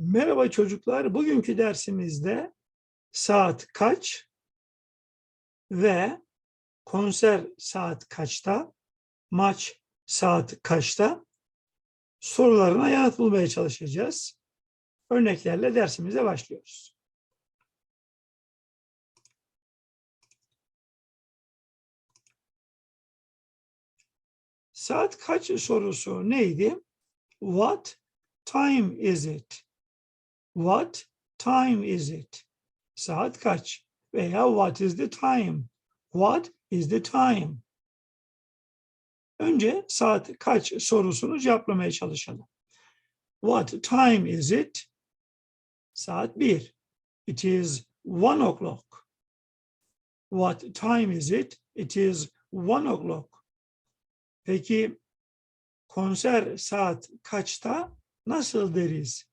Merhaba çocuklar. Bugünkü dersimizde saat kaç ve konser saat kaçta, maç saat kaçta sorularına yanıt bulmaya çalışacağız. Örneklerle dersimize başlıyoruz. Saat kaç sorusu neydi? What time is it? What time is it? Saat kaç? Veya what is the time? What is the time? Önce saat kaç sorusunu cevaplamaya çalışalım. What time is it? Saat 1. It is one o'clock. What time is it? It is one o'clock. Peki konser saat kaçta? Nasıl deriz?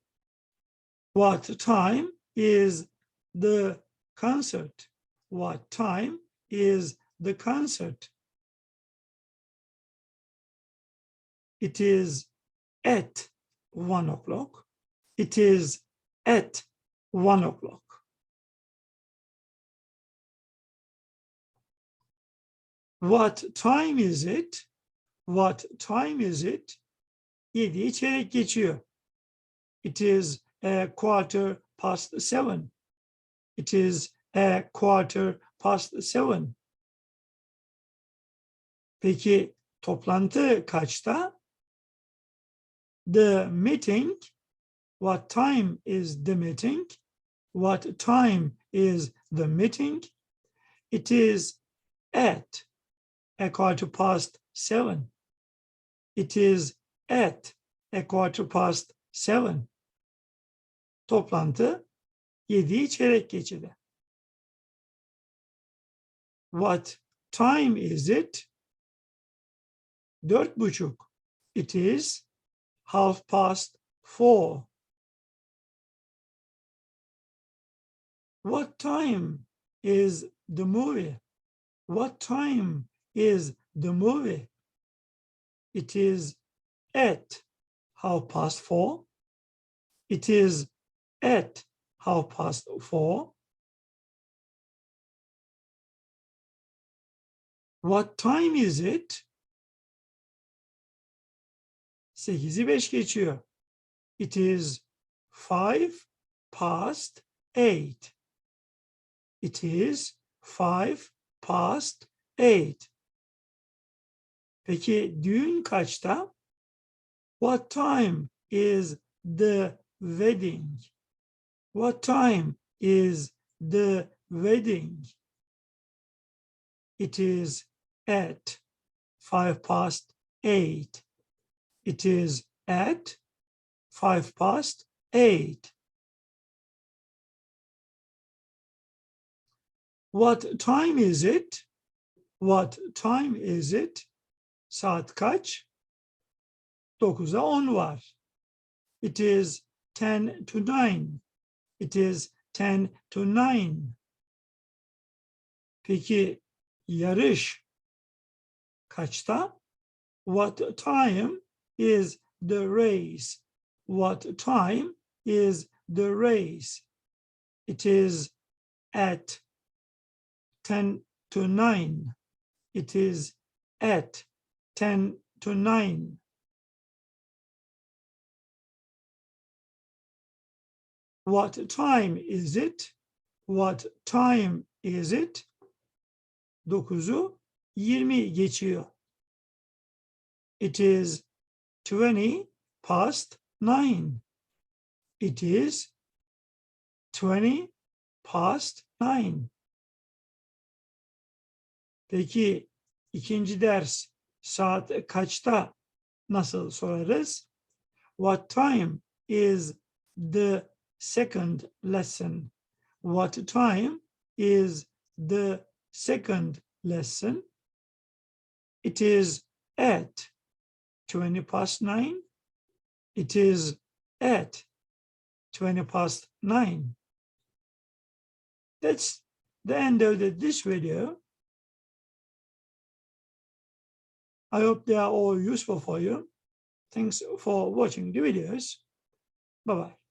What time is the concert? What time is the concert? It is at one o'clock. It is at one o'clock. What time is it? What time is it? It is a quarter past seven. It is a quarter past seven. Peki toplantı kaçta? The meeting. What time is the meeting? What time is the meeting? It is at a quarter past seven. It is at a quarter past seven. Toplantı yediği çeyrek geçede. What time is it? Dört buçuk. It is half past four. What time is the movie? What time is the movie? It is at half past four. It is at half past four. What time is it? Sekizi beş geçiyor. It is five past eight. It is five past eight. Peki düğün kaçta? What time is the wedding? What time is the wedding? It is at five past eight. It is at five past eight. What time is it? What time is it? Saat kaç? 9'a 10 var. It is 10 to 9. It is 10 to 9. Peki yarış kaçta? What time is the race? What time is the race? It is at 10 to 9. It is at 10 to 9. What time is it? What time is it? 9'u 20 geçiyor. It is 20 past 9. It is 20 past 9. Peki ikinci ders saat kaçta nasıl sorarız? What time is the second lesson? What time is the second lesson? It is at 20 past 9. It is at 20 past 9. That's the end of the, this video. I hope they are all useful for you. Thanks for watching the videos. Bye-bye.